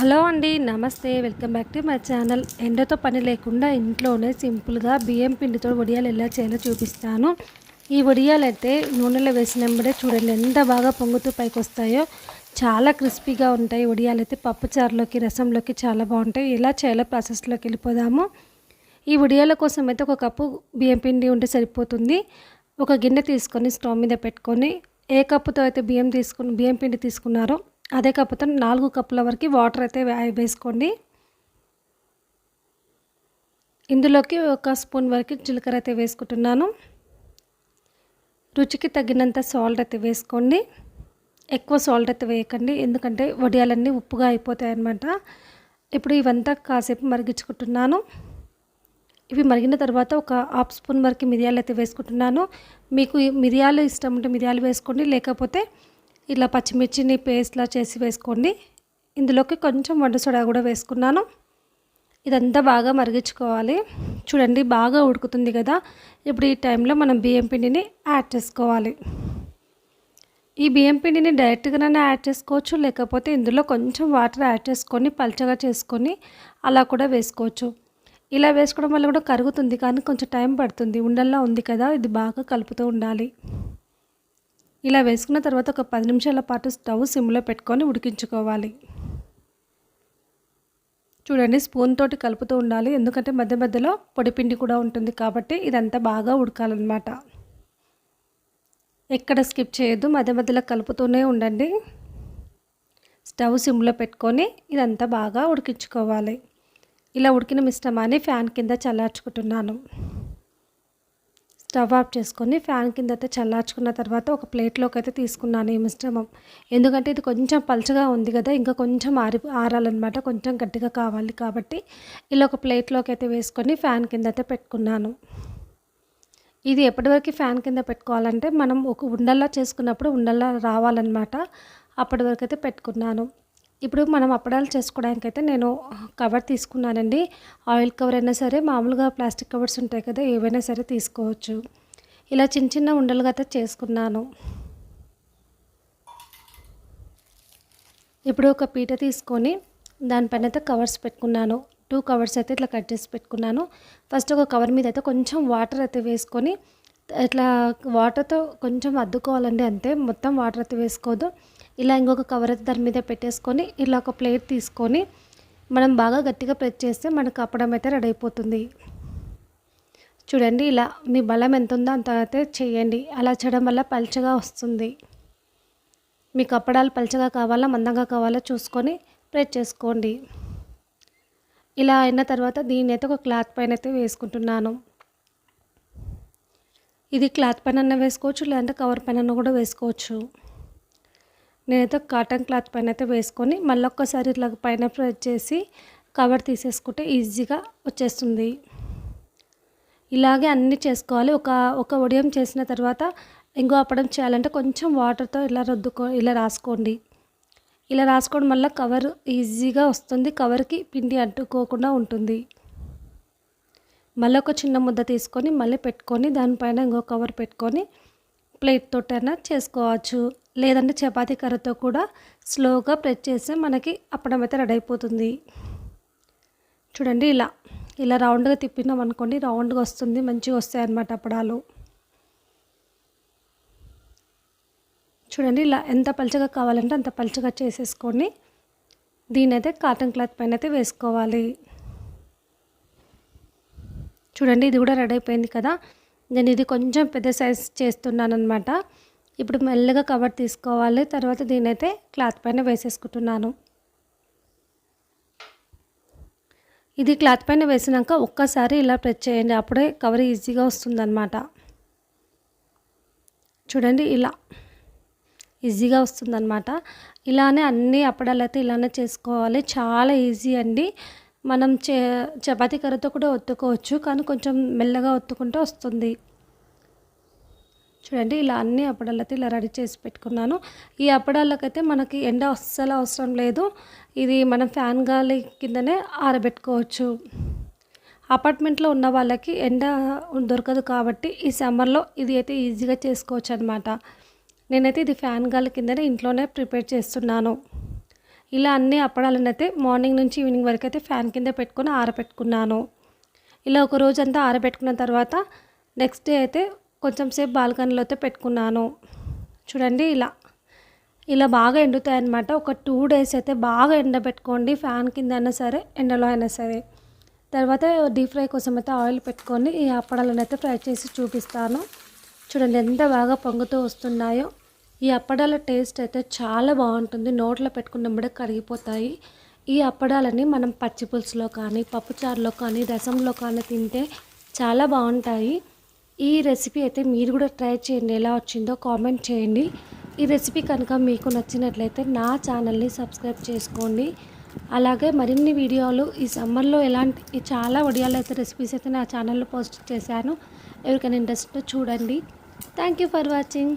Hello అండి నమస్తే. Welcome back to my channel. ఎండతో పని లేకుండా ఇంట్లోనే సింపుల్గా బియ్యం పిండితో వడియాలు ఎలా చేయాలో చూపిస్తాను. ఈ వడియాలు అయితే నూనెలో వేసినప్పుడే చూడండి ఎంత బాగా పొంగుతూ పైకి వస్తాయో చాలా క్రిస్పీగా ఉంటాయి. వడియాలు అయితే పప్పుచారులోకి రసంలోకి చాలా బాగుంటాయి. ఎలా చేయాలో ప్రాసెస్లోకి వెళ్ళిపోదాము. ఈ వడియాల కోసం అయితే ఒక కప్పు బియ్యం పిండి ఉంటే సరిపోతుంది. ఒక గిన్నె తీసుకొని స్టవ్ మీద పెట్టుకొని ఏ కప్పుతో అయితే బియ్యం తీసుకుని బియ్యం పిండి తీసుకున్నారో అదే కాకపోతే నాలుగు కప్పుల వరకు వాటర్ అయితే వేసుకోండి. ఇందులోకి ఒక స్పూన్ వరకు జీలకర్ర అయితే వేసుకుంటున్నాను. రుచికి తగినంత సాల్ట్ అయితే వేసుకోండి. ఎక్కువ సాల్ట్ అయితే వేయకండి. ఎందుకంటే వడియాలన్నీ ఉప్పుగా అయిపోతాయి అన్నమాట. ఇప్పుడు ఇవంతా కాసేపు మరిగించుకుంటున్నాను. ఇవి మరిగిన తర్వాత ఒక హాఫ్ స్పూన్ వరకు మిరియాలు అయితే వేసుకుంటున్నాను. మీకు మిరియాలు ఇష్టం ఉంటే మిరియాలు వేసుకోండి. లేకపోతే ఇలా పచ్చిమిర్చిని పేస్ట్లా చేసి వేసుకోండి. ఇందులోకి కొంచెం వంట సోడా కూడా వేసుకున్నాను. ఇదంతా బాగా మరిగించుకోవాలి. చూడండి బాగా ఉడుకుతుంది కదా. ఇప్పుడు ఈ టైంలో మనం బియ్యం పిండిని యాడ్ చేసుకోవాలి. ఈ బియ్యం పిండిని డైరెక్ట్గానే యాడ్ చేసుకోవచ్చు లేకపోతే ఇందులో కొంచెం వాటర్ యాడ్ చేసుకొని పల్చగా చేసుకొని అలా కూడా వేసుకోవచ్చు. ఇలా వేసుకోవడం వల్ల కూడా కరుగుతుంది కానీ కొంచెం టైం పడుతుంది. ఉండల్లా ఉంది కదా ఇది బాగా కలుపుతూ ఉండాలి. ఇలా వేసుకున్న తర్వాత ఒక పది నిమిషాల పాటు స్టవ్ సిమ్లో పెట్టుకొని ఉడికించుకోవాలి. చూడండి స్పూన్ తోటి కలుపుతూ ఉండాలి. ఎందుకంటే మధ్య మధ్యలో పొడిపిండి కూడా ఉంటుంది కాబట్టి ఇదంతా బాగా ఉడకాలన్నమాట. ఎక్కడ స్కిప్ చేయొద్దు మధ్య మధ్యలో కలుపుతూనే ఉండండి. స్టవ్ సిమ్లో పెట్టుకొని ఇదంతా బాగా ఉడికించుకోవాలి. ఇలా ఉడికిన మిశ్రమాన్ని ఫ్యాన్ కింద చల్లార్చుకుంటున్నాను. స్టవ్ ఆఫ్ చేసుకొని ఫ్యాన్ కింద అయితే చల్లార్చుకున్న తర్వాత ఒక ప్లేట్లోకి అయితే తీసుకున్నాను ఈ మిశ్రమం. ఎందుకంటే ఇది కొంచెం పలుచగా ఉంది కదా ఇంకా కొంచెం ఆరి ఆరాలన్నమాట కొంచెం గట్టిగా కావాలి కాబట్టి ఇలా ఒక ప్లేట్లోకి అయితే వేసుకొని ఫ్యాన్ కింద అయితే పెట్టుకున్నాను. ఇది ఎప్పటివరకు ఫ్యాన్ కింద పెట్టుకోవాలంటే మనం ఒక ఉండల్లా చేసుకున్నప్పుడు ఉండల్లా రావాలన్నమాట. అప్పటి వరకు అయితే పెట్టుకున్నాను. ఇప్పుడు మనం అప్పడాలు చేసుకోవడానికి అయితే నేను కవర్ తీసుకున్నానండి. ఆయిల్ కవర్ అయినా సరే మామూలుగా ప్లాస్టిక్ కవర్స్ ఉంటాయి కదా ఏవైనా సరే తీసుకోవచ్చు. ఇలా చిన్న చిన్న ఉండలుగా అయితే చేసుకున్నాను. ఇప్పుడు ఒక పీట తీసుకొని దానిపైన అయితే కవర్స్ పెట్టుకున్నాను. టూ కవర్స్ అయితే ఇట్లా కట్ చేసి పెట్టుకున్నాను. ఫస్ట్ ఒక కవర్ మీద అయితే కొంచెం వాటర్ అయితే వేసుకొని ఇట్లా వాటర్తో కొంచెం అద్దుకోవాలండి అంతే. మొత్తం వాటర్ అయితే వేసుకోవద్దు ఇలా ఇంకొక కవర్ అయితే దాని మీద పెట్టేసుకొని ఇలా ఒక ప్లేట్ తీసుకొని మనం బాగా గట్టిగా ప్రెస్ చేస్తే మనకు అప్పడం అయితే రెడీ అయిపోతుంది. చూడండి ఇలా మీ బలం ఎంత ఉందో అంత అయితే చేయండి. అలా చేయడం వల్ల పల్చగా వస్తుంది. మీకు అప్పడాలు పల్చగా కావాలా మందంగా కావాలా చూసుకొని ప్రెస్ చేసుకోండి. ఇలా అయిన తర్వాత దీన్ని అయితే ఒక క్లాత్ పైన అయితే వేసుకుంటున్నాను. ఇది క్లాత్ పైన వేసుకోవచ్చు లేదంటే కవర్ పైన కూడా వేసుకోవచ్చు. నేనైతే కాటన్ క్లాత్ పైన అయితే వేసుకొని మళ్ళీ ఒక్కసారి ఇట్లా పైన ప్రెస్ చేసి కవర్ తీసేసుకుంటే ఈజీగా వచ్చేస్తుంది. ఇలాగే అన్నీ చేసుకోవాలి. ఒక ఒక వడియం చేసిన తర్వాత ఇంకో అప్పడం చేయాలంటే కొంచెం వాటర్తో ఇలా రుద్దుకో ఇలా రాసుకోండి. ఇలా రాసుకోవడం వల్ల కవర్ ఈజీగా వస్తుంది. కవర్కి పిండి అంటుకోకుండా ఉంటుంది. మళ్ళీ ఒక చిన్న ముద్ద తీసుకొని మళ్ళీ పెట్టుకొని దానిపైన ఇంకో కవర్ పెట్టుకొని ప్లేట్ తోటైనా చేసుకోవచ్చు. లేదంటే చపాతీ కర్రతో కూడా స్లోగా ప్రెస్ చేస్తే మనకి అప్పడం అయితే రెడీ అయిపోతుంది. చూడండి ఇలా ఇలా రౌండ్గా తిప్పినాం అనుకోండి రౌండ్గా వస్తుంది మంచిగా వస్తాయి అన్నమాట అప్పడాలు. చూడండి ఇలా ఎంత పలుచగా కావాలంటే అంత పలుచగా చేసేసుకొని దీని అయితే కాటన్ క్లాత్ పైన అయితే వేసుకోవాలి. చూడండి ఇది కూడా రెడీ అయిపోయింది కదా. నేను ఇది కొంచెం పెద్ద సైజ్ చేస్తున్నాను అనమాట ఇప్పుడు మెల్లగా కవర్ తీసుకోవాలి. తర్వాత దీనైతే క్లాత్ పైన వేసేసుకుంటున్నాను. ఇది క్లాత్ పైన వేసినాక ఒక్కసారి ఇలా ప్రెస్ చేయండి. అప్పుడే కవర్ ఈజీగా వస్తుందన్నమాట. చూడండి ఇలా ఈజీగా వస్తుందన్నమాట. ఇలానే అన్ని అప్పడాలైతే ఇలానే చేసుకోవాలి. చాలా ఈజీ అండి. మనం చే చపాతీ కర్రతో కూడా ఒత్తుకోవచ్చు. కానీ కొంచెం మెల్లగా ఒత్తుకుంటే వస్తుంది. చూడండి ఇలా అన్ని అప్పడాలు అయితే ఇలా రెడీ చేసి పెట్టుకున్నాను. ఈ అప్పడాలకైతే మనకి ఎండ అస్సలు అవసరం లేదు. ఇది మనం ఫ్యాన్ గాలి కిందనే ఆరబెట్టుకోవచ్చు. అపార్ట్మెంట్లో ఉన్న వాళ్ళకి ఎండ దొరకదు కాబట్టి ఈ సమ్మర్లో ఇది అయితే ఈజీగా చేసుకోవచ్చు అనమాట నేనైతే ఇది ఫ్యాన్ గాలి కిందనే ఇంట్లోనే ప్రిపేర్ చేస్తున్నాను. ఇలా అన్ని అప్పడాలను అయితే మార్నింగ్ నుంచి ఈవినింగ్ వరకు అయితే ఫ్యాన్ కింద పెట్టుకొని ఆరబెట్టుకున్నాను. ఇలా ఒక రోజంతా ఆరబెట్టుకున్న తర్వాత నెక్స్ట్ డే అయితే కొంచెం సేపు బాల్కనీలో అయితే పెట్టుకున్నాను. చూడండి ఇలా. ఇలా బాగా ఎండుతాయి అన్నమాట ఒక టూ డేస్ అయితే బాగా ఎండబెట్టుకోండి. ఫ్యాన్ కింద అయినా సరే ఎండలో అయినా సరే. తర్వాత డీప్ ఫ్రై కోసం అయితే ఆయిల్ పెట్టుకొని ఈ అప్పడాలను అయితే ఫ్రై చేసి చూపిస్తాను. చూడండి ఎంత బాగా పొంగుతూ వస్తున్నాయో. ఈ అప్పడాల టేస్ట్ అయితే చాలా బాగుంటుంది. నోట్లో పెట్టుకున్నప్పుడే కరిగిపోతాయి. ఈ అప్పడాలని మనం పచ్చి పులుసులో కానీ పప్పుచారులో కానీ రసంలో కానీ తింటే చాలా బాగుంటాయి. ఈ రెసిపీ అయితే మీరు కూడా ట్రై చేయండి. ఎలా వచ్చిందో కామెంట్ చేయండి. ఈ రెసిపీ కనుక మీకు నచ్చినట్లయితే నా ఛానల్ని సబ్స్క్రైబ్ చేసుకోండి. అలాగే మరిన్ని వీడియోలు ఈ సమ్మర్లో ఎలాంటి చాలా వడియాలు అయితే రెసిపీస్ అయితే నా ఛానల్లో పోస్ట్ చేశాను. ఎవరికైనా ఇంట్రెస్ట్ చూడండి. Thank you for watching